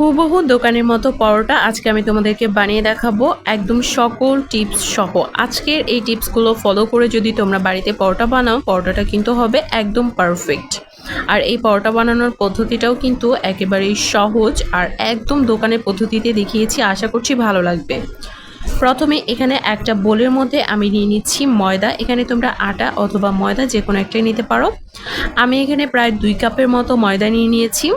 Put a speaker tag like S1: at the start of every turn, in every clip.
S1: হুবহু দোকানের মতো পরোটা আজকে আমি তোমাদেরকে বানিয়ে দেখাবো। একদম সকল টিপস সহ। আজকের এই টিপসগুলো ফলো করে যদি তোমরা বাড়িতে পরোটা বানাও, পরোটাটা কিন্তু হবে একদম পারফেক্ট আর এই পরোটা বানানোর পদ্ধতিটাও কিন্তু একেবারেই সহজ আর একদম দোকানের পদ্ধতিতে দেখিয়েছি, আশা করছি ভালো লাগবে। প্রথমে এখানে একটা বোলের মধ্যে আমি নিয়ে নিচ্ছি ময়দা। এখানে তোমরা আটা অথবা ময়দা যে কোনো একটাই নিতে পারো। আমি এখানে প্রায় দুই কাপের মতো ময়দা নিয়ে নিয়েছি।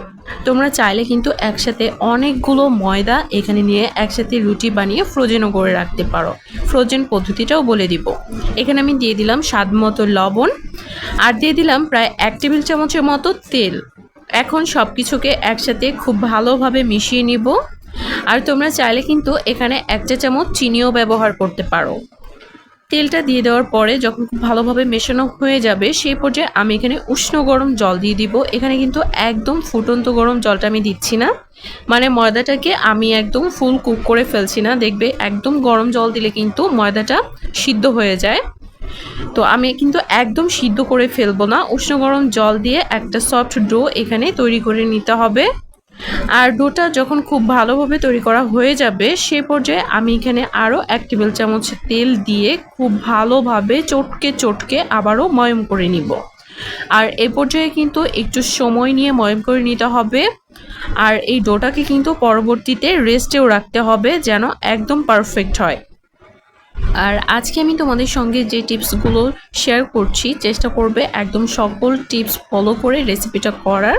S1: তোমরা চাইলে কিন্তু একসাথে অনেকগুলো ময়দা এখানে নিয়ে একসাথে রুটি বানিয়ে ফ্রোজেনও করে রাখতে পারো। ফ্রোজেন পদ্ধতিটাও বলে দিব। এখানে আমি দিয়ে দিলাম স্বাদ মতো লবণ আর দিয়ে দিলাম প্রায় এক টেবিল চামচের মতো তেল। এখন সব কিছুকে একসাথে খুব ভালোভাবে মিশিয়ে নিব। আর তোমরা চাইলে কিন্তু এখানে একটা চামচ চিনিও ব্যবহার করতে পারো। তেলটা দিয়ে দেওয়ার পরে যখন খুব ভালোভাবে মেশানো হয়ে যাবে, সেই পর্যায়ে আমি এখানে উষ্ণ গরম জল দিয়ে দিব। এখানে কিন্তু একদম ফুটন্ত গরম জলটা আমি দিচ্ছি না। মানে ময়দাটাকে আমি একদম ফুল কুক করে ফেলছি না। দেখবে একদম গরম জল দিলে কিন্তু ময়দাটা সিদ্ধ হয়ে যায়। তো আমি কিন্তু একদম সিদ্ধ করে ফেলব না। উষ্ণ গরম জল দিয়ে একটা সফট ডো এখানে তৈরি করে নিতে হবে। আর ডোটা যখন খুব ভালোভাবে তৈরি করা হয়ে যাবে, সে পর্যায়ে আমি এখানে আরও এক টেবিল চামচ তেল দিয়ে খুব ভালোভাবে চটকে চটকে আবারও ময়ম করে নিব। আর এ পর্যায়ে কিন্তু একটু সময় নিয়ে ময়ম করে নিতে হবে। আর এই ডোটাকে কিন্তু পরবর্তীতে রেস্টেও রাখতে হবে যেন একদম পারফেক্ট হয়। আর আজকে আমি তোমাদের সঙ্গে যে টিপসগুলো শেয়ার করছি, চেষ্টা করবে একদম সকল টিপস ফলো করে রেসিপিটা করার।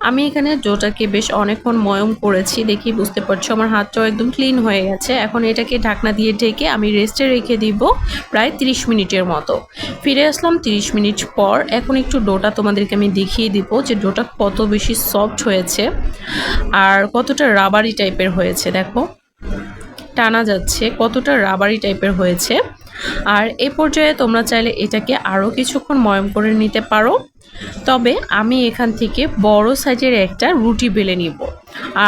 S1: আমি এখানে ডোটাকে বেশ অনেকক্ষণ ময়ম করেছি দেখি বুঝতে পারছ। আমার হাতটাও একদম ক্লিন হয়ে গেছে। এখন এটাকে ঢাকনা দিয়ে ঢেকে আমি রেস্টে রেখে দিব প্রায় 30 মিনিটের মতো। ফিরে আসলাম 30 মিনিট পর। এখন একটু ডোটা তোমাদেরকে আমি দেখিয়ে দিব যে ডোটা কত বেশি সফট হয়েছে আর কতটা রাবারি টাইপের হয়েছে। দেখো, টানা যাচ্ছে কতটা রাবারি টাইপের হয়েছে। আর এ পর্যায়ে তোমরা চাইলে এটাকে আরও কিছুক্ষণ ময়ম করে নিতে পারো। তবে আমি এখান থেকে বড় সাইজের একটা রুটি বেলে নিব।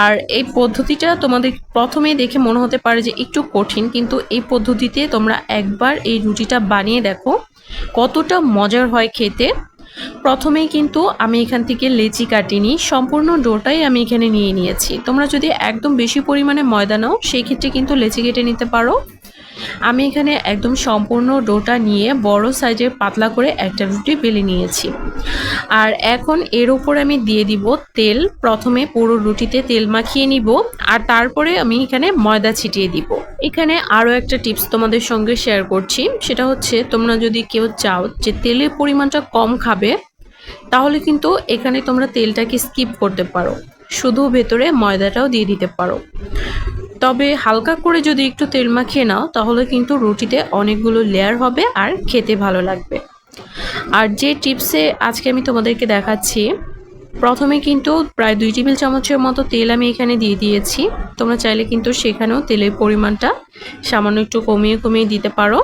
S1: আর এই পদ্ধতিটা তোমাদের প্রথমেই দেখে মনে হতে পারে যে একটু কঠিন, কিন্তু এই পদ্ধতিতে তোমরা একবার এই রুটিটা বানিয়ে দেখো কতটা মজার হয় খেতে। প্রথমেই কিন্তু আমি এখান থেকে লেচি কাটিনি, সম্পূর্ণ ডোটাই আমি এখানে নিয়ে নিয়েছি। তোমরা যদি একদম বেশি পরিমাণে ময়দা নাও, সেই ক্ষেত্রে কিন্তু লেচি কেটে নিতে পারো। আমি এখানে একদম সম্পূর্ণ ডোটা নিয়ে বড় সাইজের পাতলা করে একটা রুটি বেলে নিয়েছি। আর এখন এর উপরে আমি দিয়ে দিব তেল। প্রথমে পুরো রুটিতে তেল মাখিয়ে নিব, আর তারপরে আমি এখানে ময়দা ছিটিয়ে দিব। এখানে আরও একটা টিপস তোমাদের সঙ্গে শেয়ার করছি, সেটা হচ্ছে তোমরা যদি কেউ চাও যে তেলের পরিমাণটা কম খাবে, তাহলে কিন্তু এখানে তোমরা তেলটাকে স্কিপ করতে পারো। শুধু ভেতরে ময়দাটাও দিয়ে দিতে পারো। তবে হালকা করে যদি একটু তেল মাখিয়ে নাও, তাহলে কিন্তু রুটিতে অনেকগুলো লেয়ার হবে আর খেতে ভালো লাগবে। আর যে টিপসে আজকে আমি তোমাদেরকে দেখাচ্ছি, প্রথমে কিন্তু প্রায় দুই টেবিল চামচের মতো তেল আমি এখানে দিয়ে দিয়েছি। তোমরা চাইলে কিন্তু সেখানেও তেলের পরিমাণটা সামান্য একটু কমিয়ে কমিয়ে দিতে পারো।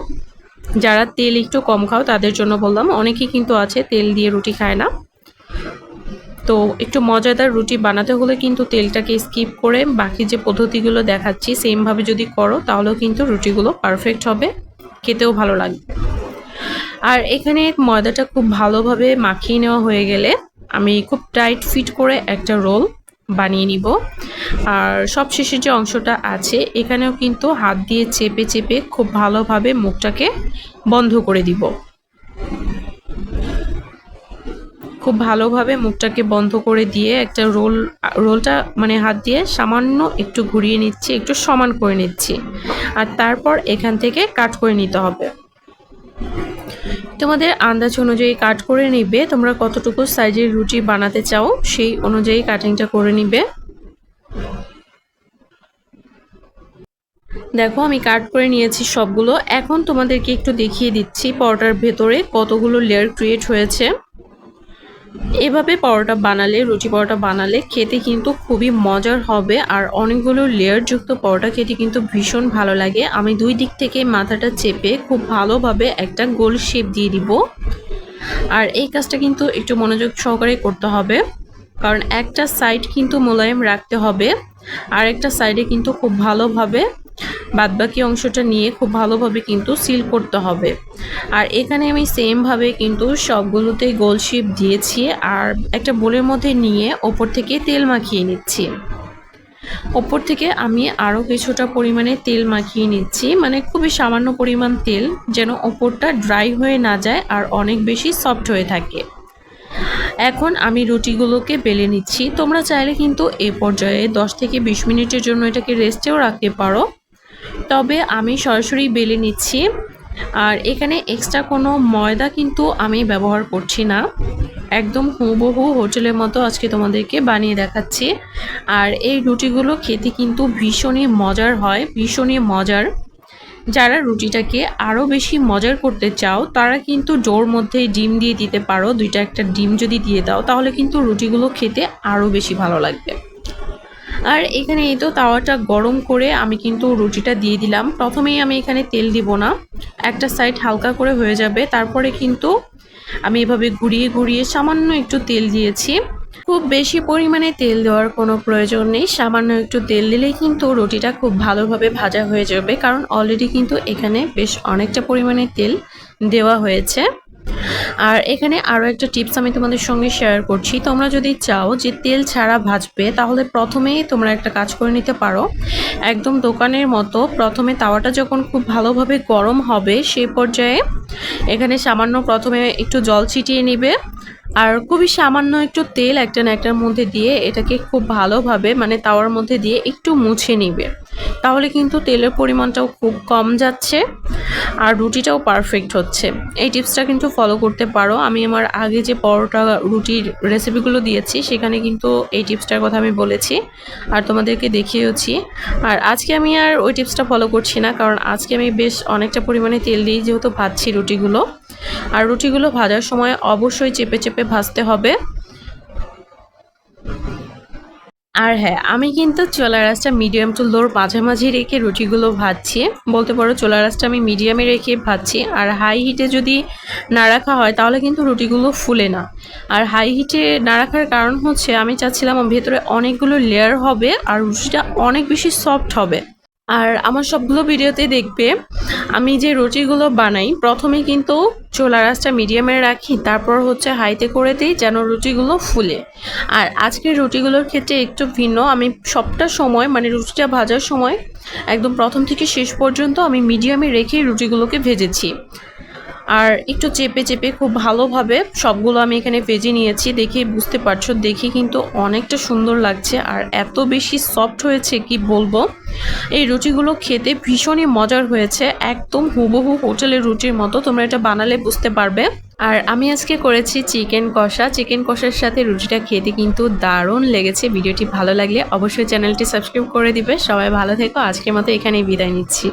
S1: যারা তেল একটু কম খাও, তাদের জন্য বললাম, অনেকেই কিন্তু আছে তেল দিয়ে রুটি খায় না। তো একটু মজাদার রুটি বানাতে হলে কিন্তু তেলটাকে স্কিপ করে বাকি যে পদ্ধতিগুলো দেখাচ্ছি সেমভাবে যদি করো, তাহলেও কিন্তু রুটিগুলো পারফেক্ট হবে। খেতেও ভালো লাগবে। আর এখানে ময়দাটা খুব ভালোভাবে মাখিয়ে নেওয়া হয়ে গেলে আমি খুব টাইট ফিট করে একটা রোল বানিয়ে নিব। আর সব শেষে যে অংশটা আছে, এখানেও কিন্তু হাত দিয়ে চেপে চেপে খুব ভালোভাবে মুখটাকে বন্ধ করে দিব। খুব ভালোভাবে মুখটাকে বন্ধ করে দিয়ে একটা রোল, রোলটা মানে হাত দিয়ে সামান্য একটু ঘুরিয়ে নিচ্ছি, একটু সমান করে নিচ্ছি। আর তারপর এখান থেকে কাট করে নিতে হবে। তোমাদের আন্দাজ অনুযায়ী কাট করে নিবে, তোমরা কতটুকু সাইজের রুটি বানাতে চাও সেই অনুযায়ী কাটিংটা করে নিবে। দেখো, আমি কাট করে নিয়েছি সবগুলো। এখন তোমাদেরকে একটু দেখিয়ে দিচ্ছি পরোটার ভেতরে কতগুলো লেয়ার ক্রিয়েট হয়েছে। এভাবে পরোটা বানালে রুটি পরোটা বানালে খেতে কিন্তু খুবই মজার হবে আর অনেকগুলো লেয়ারযুক্ত পরোটা খেতে কিন্তু ভীষণ ভালো লাগে। আমি দুই দিক থেকে মাথাটা চেপে খুব ভালোভাবে একটা গোল শেপ দিয়ে দিব। আর এই কাজটা কিন্তু একটু মনোযোগ সহকারে করতে হবে, কারণ একটা সাইড কিন্তু মোলায়েম রাখতে হবে আর একটা সাইডে কিন্তু খুব ভালোভাবে বাদবাকি অংশটা নিয়ে খুব ভালোভাবে কিন্তু সিল করতে হবে। আর এখানে আমি সেমভাবে কিন্তু সবগুলোতে গোল শেপ দিয়েছি আর একটা বোলের মধ্যে নিয়ে ওপর থেকে তেল মাখিয়ে নিচ্ছি। ওপর থেকে আমি আরও কিছুটা পরিমাণে তেল মাখিয়ে নিচ্ছি মানে খুবই সামান্য পরিমাণ তেল যেন ওপরটা ড্রাই হয়ে না যায় আর অনেক বেশি সফট হয়ে থাকে। এখন আমি রুটিগুলোকে বেলে নিচ্ছি। তোমরা চাইলে কিন্তু এ পর্যায়ে 10 থেকে 20 মিনিটের জন্য এটাকে রেস্টেও রাখতে পারো। তবে আমি সরাসরি বেলে নিচ্ছি। আর এখানে এক্সট্রা কোনো ময়দা কিন্তু আমি ব্যবহার করছি না। একদম হুবহু হোটেলের মতো আজকে তোমাদেরকে বানিয়ে দেখাচ্ছি। আর এই রুটিগুলো খেতে কিন্তু ভীষণই মজার হয়, ভীষণই মজার। যারা রুটিটাকে আরও বেশি মজার করতে চাও, তারা কিন্তু জোর মধ্যে ডিম দিয়ে দিতে পারো। দুইটা একটা ডিম যদি দিয়ে দাও, তাহলে কিন্তু রুটিগুলো খেতে আরও বেশি ভালো লাগবে। আর এখানে এই তো তাওয়াটা গরম করে আমি কিন্তু রুটিটা দিয়ে দিলাম। প্রথমেই আমি এখানে তেল দিব না। একটা সাইড হালকা করে হয়ে যাবে। তারপরে কিন্তু আমি এভাবে ঘুরিয়ে ঘুরিয়ে সামান্য একটু তেল দিয়েছি। খুব বেশি পরিমাণে তেল দেওয়ার কোনো প্রয়োজন নেই। সামান্য একটু তেল দিলেই কিন্তু রুটিটা খুব ভালোভাবে ভাজা হয়ে যাবে। কারণ অলরেডি কিন্তু এখানে বেশ অনেকটা পরিমাণে তেল দেওয়া হয়েছে। আর এখানে আরও একটা টিপস আমি তোমাদের সঙ্গে শেয়ার করছি। তোমরা যদি চাও যে তেল ছাড়া ভাজবে, তাহলে প্রথমেই তোমরা একটা কাজ করে নিতে পারো। একদম দোকানের মতো প্রথমে তাওয়াটা যখন খুব ভালোভাবে গরম হবে সেই পর্যায়ে এখানে সামান্য প্রথমে একটু জল ছিটিয়ে নিবে। আর খুবই সামান্য একটু তেল একটা না একটার মধ্যে দিয়ে এটাকে খুব ভালোভাবে মানে তাওয়ার মধ্যে দিয়ে একটু মুছে নিবে। তাহলে কিন্তু তেলের পরিমাণটাও খুব কম যাচ্ছে আর রুটিটাও পারফেক্ট হচ্ছে। এই টিপসটা কিন্তু ফলো করতে পারো। আমি আমার আগে যে পরোটা, রুটির রেসিপিগুলো দিয়েছি, সেখানে কিন্তু এই টিপসটার কথা আমি বলেছি আর তোমাদেরকে দেখিয়েওছি। আর আজকে আমি আর ওই টিপসটা ফলো করছি না, কারণ আজকে আমি বেশ অনেকটা পরিমাণে তেল দিই যেহেতু ভাজছি রুটিগুলো। আর রুটিগুলো ভাজার সময় অবশ্যই চেপে চেপে ভাজতে হবে। আর হ্যাঁ আমি কিন্তু চোলা রাসটা মিডিয়াম টু লোর মাঝামাঝি রেখে রুটিগুলো ভাজছি। বলতে পারো চোলা রাসটা আমি মিডিয়ামে রেখে ভাজছি। আর হাই হিটে যদি না রাখা হয়, তাহলে কিন্তু রুটিগুলো ফুলে না। আর হাই হিটে না রাখার কারণ হচ্ছে, আমি চাচ্ছিলাম ভেতরে অনেকগুলো লেয়ার হবে আর রুটিটা অনেক বেশি সফট হবে। আর আমার সবগুলো ভিডিওতে দেখবে, আমি যে রুটিগুলো বানাই, প্রথমে কিন্তু চোলা রাসটা মিডিয়ামে রাখি, তারপর হচ্ছে হাইতে করে দিই যেন রুটিগুলো ফুলে। আর আজকের রুটিগুলোর ক্ষেত্রে একটু ভিন্ন, আমি সবটা সময় মানে রুটিটা ভাজার সময়, একদম প্রথম থেকে শেষ পর্যন্ত আমি মিডিয়ামে রেখেই রুটিগুলোকে ভেজেছি। আর একটু চেপে চেপে খুব ভালোভাবে সবগুলো আমি এখানে ভেজে নিয়েছি, দেখে বুঝতে পারছ, দেখে কিন্তু অনেকটা সুন্দর লাগছে আর এত বেশি সফট হয়েছে কি বলব? এই রুটিগুলো খেতে ভীষণই মজার হয়েছে, একদম হুবহু হোটেলের রুটির মতো, তোমরা এটা বানালে বুঝতে পারবে। আর আমি আজকে করেছি চিকেন কষা, চিকেন কষার সাথে রুটিটা খেতে কিন্তু দারুণ লেগেছে, ভিডিওটি ভালো লাগলে অবশ্যই চ্যানেলটি সাবস্ক্রাইব করে দিবে। সবাই ভালো থেকো, আজকের মতো এখানেই বিদায় নিচ্ছি।